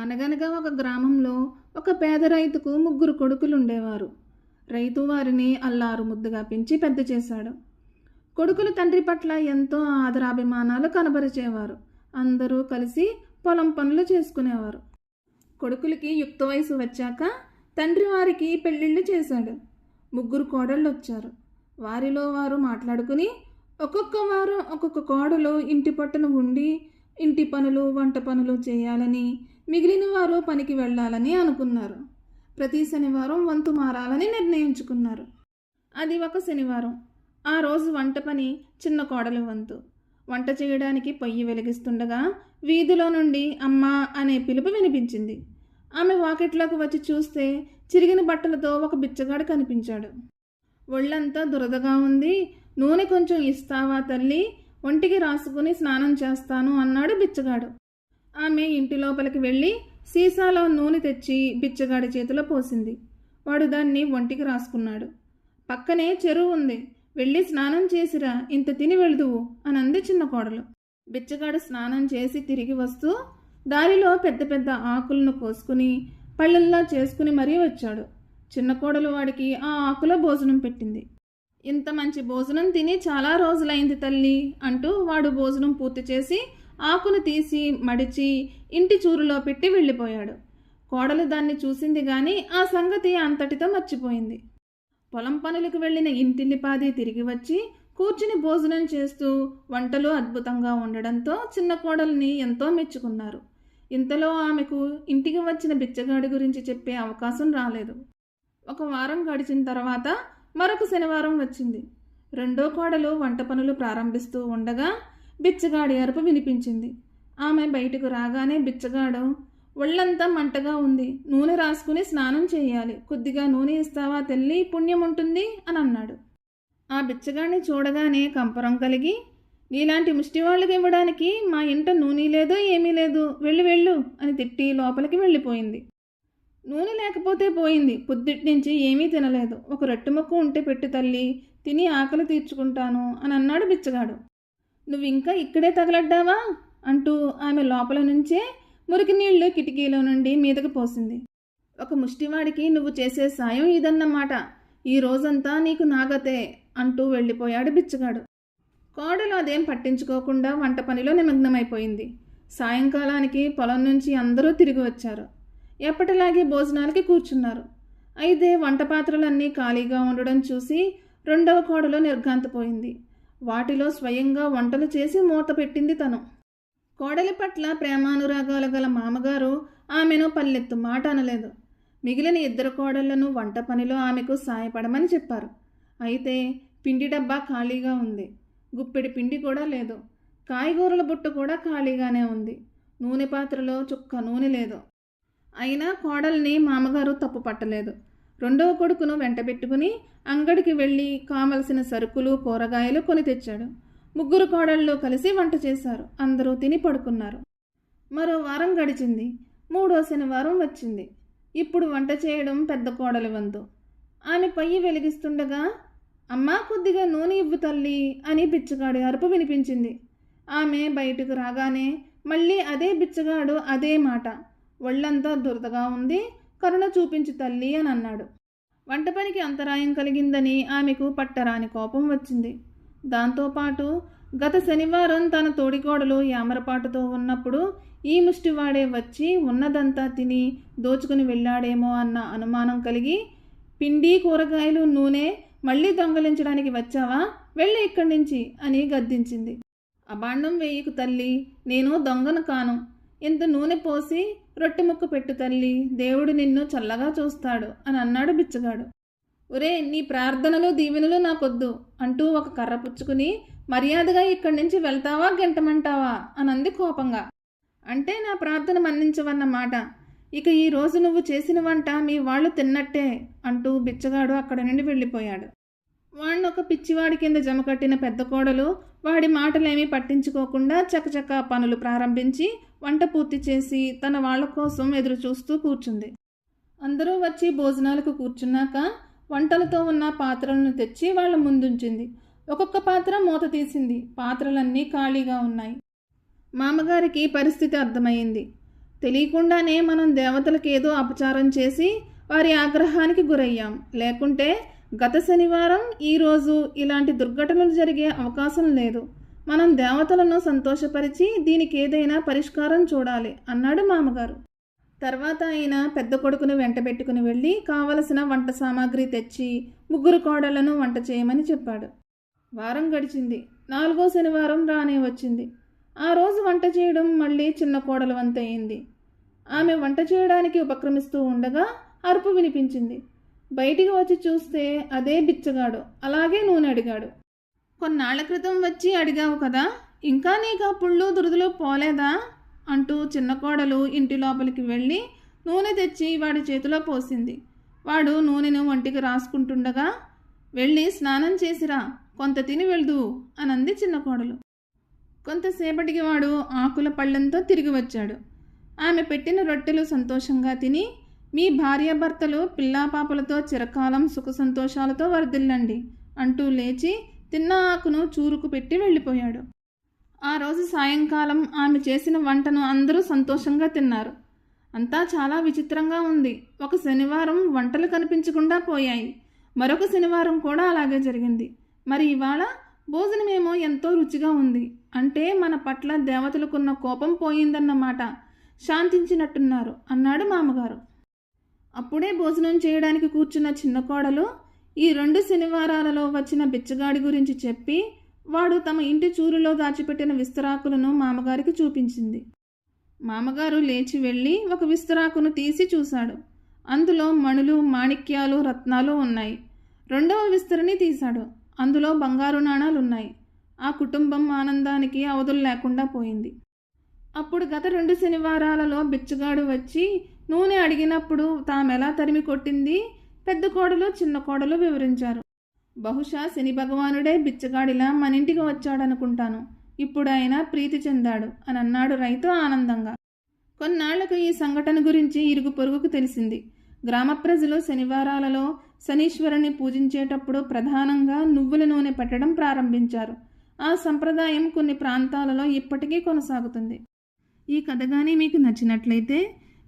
అనగనగా ఒక గ్రామంలో ఒక పేద రైతుకు ముగ్గురు కొడుకులు ఉండేవారు రైతు వారిని అల్లారు ముద్దుగా పెంచి పెద్ద చేశాడు. కొడుకులు తండ్రి పట్ల ఎంతో ఆదరాభిమానాలు కనబరిచేవారు. అందరూ కలిసి పొలం పనులు చేసుకునేవారు. కొడుకులకి యుక్త వయసు వచ్చాక తండ్రి వారికి పెళ్ళిళ్ళు చేశాడు. ముగ్గురు కోడళ్ళు వచ్చారు వారిలో వారు మాట్లాడుకుని ఒక్కొక్క వారు ఒక్కొక్క కోడలు ఇంటి పట్టున ఉండి ఇంటి పనులు వంట పనులు చేయాలని మిగిలిన వారు పనికి వెళ్ళాలని అనుకున్నారు. ప్రతి శనివారం వంతు మారాలని నిర్ణయించుకున్నారు. అది ఒక శనివారం. ఆ రోజు వంట పని చిన్న కోడలి వంతు. వంట చేయడానికి పొయ్యి వెలిగిస్తుండగా వీధిలో నుండి అమ్మా అనే పిలుపు వినిపించింది. ఆమె వాకిట్లోకి వచ్చి చూస్తే చిరిగిన బట్టలతో ఒక బిచ్చగాడు కనిపించాడు. ఒళ్ళంతా దురదగా ఉంది. నూనె కొంచెం ఇస్తావా తల్లి? ఒంటికి రాసుకుని స్నానం చేస్తాను అన్నాడు బిచ్చగాడు. ఆమె ఇంటి లోపలికి వెళ్ళి సీసాలో నూనె తెచ్చి బిచ్చగాడి చేతిలో పోసింది. వాడు దాన్ని ఒంటికి రాసుకున్నాడు. పక్కనే చెరువు ఉంది. వెళ్ళి స్నానం చేసిరా. ఇంత తిని వెళుదువు అని అంది చిన్న కోడలు. బిచ్చగాడు స్నానం చేసి తిరిగి వస్తూ దారిలో పెద్ద పెద్ద ఆకులను కోసుకుని పళ్ళల్లా చేసుకుని మరీ వచ్చాడు. చిన్న కోడలు వాడికి ఆ ఆకులో భోజనం పెట్టింది. ఇంత మంచి భోజనం తిని చాలా రోజులైంది తల్లి అంటూ వాడు భోజనం పూర్తి చేసి ఆకును తీసి మడిచి ఇంటి చూరులో పెట్టి వెళ్ళిపోయాడు. కోడలు దాన్ని చూసింది గాని ఆ సంగతి అంతటితో మర్చిపోయింది. పొలం పనులకు వెళ్ళిన ఇంటిల్లిపాది తిరిగి వచ్చి కూర్చుని భోజనం చేస్తూ వంటలు అద్భుతంగా ఉండడంతో చిన్న కోడల్ని ఎంతో మెచ్చుకున్నారు. ఇంతలో ఆమెకు ఇంటికి వచ్చిన బిచ్చగాడి గురించి చెప్పే అవకాశం రాలేదు. ఒక వారం గడిచిన తర్వాత మరొక శనివారం వచ్చింది. రెండో కోడలు వంట పనులు ప్రారంభిస్తూ ఉండగా బిచ్చగాడి అరుపు వినిపించింది. ఆమె బయటకు రాగానే బిచ్చగాడు ఒళ్ళంతా మంటగా ఉంది. నూనె రాసుకుని స్నానం చేయాలి. కొద్దిగా నూనె ఇస్తావా తల్లి? పుణ్యం ఉంటుంది అని అన్నాడు. ఆ బిచ్చగాడిని చూడగానే కంపరం కలిగి నీలాంటి ముష్టివాళ్ళకి ఇవ్వడానికి మా ఇంట నూనె లేదు ఏమీ లేదు. వెళ్ళు వెళ్ళు అని తిట్టి లోపలికి వెళ్ళిపోయింది. నూనె లేకపోతే పోయింది. పొద్దుటి నుంచి ఏమీ తినలేదు. ఒక రొట్టె ముక్క ఉంటే పెట్టు తల్లి. తిని ఆకలి తీర్చుకుంటాను అని అన్నాడు బిచ్చగాడు. నువ్వు ఇంకా ఇక్కడే తగలడ్డావా? అంటూ ఆమె లోపల నుంచే మురికి నీళ్ళు కిటికీలో నుండి మీదకు పోసింది. ఒక ముష్టివాడికి నువ్వు చేసే సాయం ఇదన్నమాట. ఈ రోజంతా నీకు నాగతే అంటూ వెళ్ళిపోయాడు బిచ్చగాడు. కోడలు అదేం పట్టించుకోకుండా వంట పనిలో నిమగ్నమైపోయింది సాయంకాలానికి పొలం నుంచి అందరూ తిరిగి వచ్చారు. ఎప్పటిలాగే భోజనాలకి కూర్చున్నారు. అయితే వంట పాత్రలన్నీ ఖాళీగా ఉండడం చూసి రెండవ కోడలు నిర్ఘాంతపోయింది. వాటిలో స్వయంగా వంటలు చేసి మూత పెట్టింది తను. కోడలి పట్ల ప్రేమానురాగాలు గల మామగారు ఆమెను పల్లెత్తు మాట అనలేదు. మిగిలిన ఇద్దరు కోడళ్ళను వంట పనిలో ఆమెకు సాయపడమని చెప్పారు. అయితే పిండి డబ్బా ఖాళీగా ఉంది. గుప్పెడి పిండి కూడా లేదు. కాయగూరల బుట్ట కూడా ఖాళీగానే ఉంది. నూనె పాత్రలో చుక్క నూనె లేదు. అయినా కోడల్ని మామగారు తప్పు పట్టలేదు. రెండవ కొడుకును వెంటబెట్టుకుని అంగడికి వెళ్ళి కావలసిన సరుకులు కూరగాయలు కొని తెచ్చాడు. ముగ్గురు కోడళ్ళు కలిసి వంట చేశారు. అందరూ తిని పడుకున్నారు. మరో వారం గడిచింది. మూడో శనివారం వచ్చింది. ఇప్పుడు వంట చేయడం పెద్ద కోడలి వంతు. ఆమె పయ్యి వెలిగిస్తుండగా అమ్మా కొద్దిగా నూనె ఇవ్వు తల్లి అని బిచ్చగాడి అరుపు వినిపించింది. ఆమె బయటకు రాగానే మళ్ళీ అదే బిచ్చగాడు అదే మాట. ఒళ్ళంతా దురదగా ఉంది. కరుణ చూపించు తల్లి అని అన్నాడు. వంట పనికి అంతరాయం కలిగిందని ఆమెకు పట్టరాని కోపం వచ్చింది. దాంతోపాటు గత శనివారం తన తోడికోడలు యామరపాటుతో ఉన్నప్పుడు ఈ ముష్టివాడే వచ్చి ఉన్నదంతా తిని దోచుకుని వెళ్ళాడేమో అన్న అనుమానం కలిగి పిండి కూరగాయలు నూనె మళ్ళీ దొంగలించడానికి వచ్చావా? వెళ్ళి ఇక్కడి నుంచి అని గద్దించింది. అబాండం వేయకు తల్లి నేను దొంగను కాను. ఇంత నూనె పోసి రొట్టె ముక్క పెట్టు తల్లి దేవుడు నిన్ను చల్లగా చూస్తాడు అని అన్నాడు బిచ్చగాడు. ఒరే నీ ప్రార్థనలు దీవెనలు నాకొద్దు అంటూ ఒక కర్ర పుచ్చుకుని మర్యాదగా ఇక్కడి నుంచి వెళ్తావా గెంటమంటావా అనంది కోపంగా. అంటే నా ప్రార్థన మన్నించవన్నమాట ఇక ఈ రోజు నువ్వు చేసిన వంట మీ వాళ్ళు తిన్నట్టే అంటూ బిచ్చగాడు అక్కడి నుండి వెళ్ళిపోయాడు. వాడిని ఒక పిచ్చివాడి కింద జమకట్టిన పెద్ద కోడలు వాడి మాటలేమీ పట్టించుకోకుండా చకచక పనులు ప్రారంభించి వంట పూర్తి చేసి తన వాళ్ళ కోసం ఎదురు చూస్తూ కూర్చుంది. అందరూ వచ్చి భోజనాలకు కూర్చున్నాక వంటలతో ఉన్న పాత్రలను తెచ్చి వాళ్ళ ముందుంచింది. ఒక్కొక్క పాత్ర మూత తీసింది. పాత్రలన్నీ ఖాళీగా ఉన్నాయి. మామగారికి పరిస్థితి అర్థమైంది తెలియకుండానే మనం దేవతలకు ఏదో అపచారం చేసి వారి ఆగ్రహానికి గురయ్యాం. లేకుంటే గత శనివారం ఈరోజు ఇలాంటి దుర్ఘటనలు జరిగే అవకాశం లేదు. మనం దేవతలను సంతోషపరిచి దీనికి ఏదైనా పరిష్కారం చూడాలి అన్నాడు మామగారు. తర్వాత ఆయన పెద్ద కొడుకును వెంటబెట్టుకుని వెళ్ళి కావలసిన వంట సామాగ్రి తెచ్చి ముగ్గురు కోడళ్ళను వంట చేయమని చెప్పాడు. వారం గడిచింది. నాలుగో శనివారం రానే వచ్చింది. ఆ రోజు వంట చేయడం మళ్ళీ చిన్న కోడలు వంతయింది. ఆమె వంట చేయడానికి ఉపక్రమిస్తూ ఉండగా అరుపు వినిపించింది. బయటికి వచ్చి చూస్తే అదే బిచ్చగాడు. అలాగే నూనె అడిగాడు. కొన్నాళ్ళ క్రితం వచ్చి అడిగావు కదా ఇంకా నీకు ఆ పుళ్ళు దురదలు పోలేదా? అంటూ చిన్న కోడలు ఇంటి లోపలికి వెళ్ళి నూనె తెచ్చి వాడి చేతిలో పోసింది. వాడు నూనెను ఒంటికి రాసుకుంటుండగా వెళ్ళి స్నానం చేసిరా కొంత తిని వెళ్దు అనంది చిన్న కోడలు. కొంతసేపటికి వాడు ఆకుల పళ్ళంతో తిరిగి వచ్చాడు. ఆమె పెట్టిన రొట్టెలు సంతోషంగా తిని మీ భార్యాభర్తలు పిల్లాపాపలతో చిరకాలం సుఖ సంతోషాలతో వర్ధిల్లండి అంటూ లేచి తిన్న ఆకును చూరుకు పెట్టి వెళ్ళిపోయాడు. ఆ రోజు సాయంకాలం ఆమె చేసిన వంటను అందరూ సంతోషంగా తిన్నారు. అంతా చాలా విచిత్రంగా ఉంది. ఒక శనివారం వంటలు కనిపించకుండా పోయాయి. మరొక శనివారం కూడా అలాగే జరిగింది. మరి ఇవాళ భోజనమేమో ఎంతో రుచిగా ఉంది అంటే మన పట్ల దేవతలకున్న కోపం పోయిందన్నమాట. శాంతించినట్టున్నారు అన్నాడు మామగారు. అప్పుడే భోజనం చేయడానికి కూర్చున్న చిన్న కోడలు ఈ రెండు శనివారాలలో వచ్చిన బిచ్చగాడి గురించి చెప్పి వాడు తమ ఇంటి చూరులో దాచిపెట్టిన విస్తరాకులను మామగారికి చూపించింది. మామగారు లేచి వెళ్ళి ఒక విస్తరాకును తీసి చూశాడు. అందులో మణులు మాణిక్యాలు రత్నాలు ఉన్నాయి. రెండవ విస్తరని తీశాడు. అందులో బంగారు నాణాలు ఉన్నాయి ఆ కుటుంబం ఆనందానికి అవధులు లేకుండా పోయింది. అప్పుడు గత రెండు శనివారాలలో బిచ్చగాడు వచ్చి నూనె అడిగినప్పుడు తామెలా తరిమి కొట్టింది? పెద్ద కోడలు చిన్న కోడలు వివరించారు. బహుశా శని భగవానుడే బిచ్చగాడిలా మన ఇంటికి వచ్చాడనుకుంటాను. ఇప్పుడు ఆయన ప్రీతి చెందాడు అని అన్నాడు రైతు ఆనందంగా. కొన్నాళ్ళకు ఈ సంఘటన గురించి ఇరుగు పొరుగుకు తెలిసింది. గ్రామ ప్రజలు శనివారాలలో శనీశ్వరుని పూజించేటప్పుడు ప్రధానంగా నువ్వుల నూనె పెట్టడం ప్రారంభించారు. ఆ సంప్రదాయం కొన్ని ప్రాంతాలలో ఇప్పటికీ కొనసాగుతుంది. ఈ కథ కానీ మీకు నచ్చినట్లయితే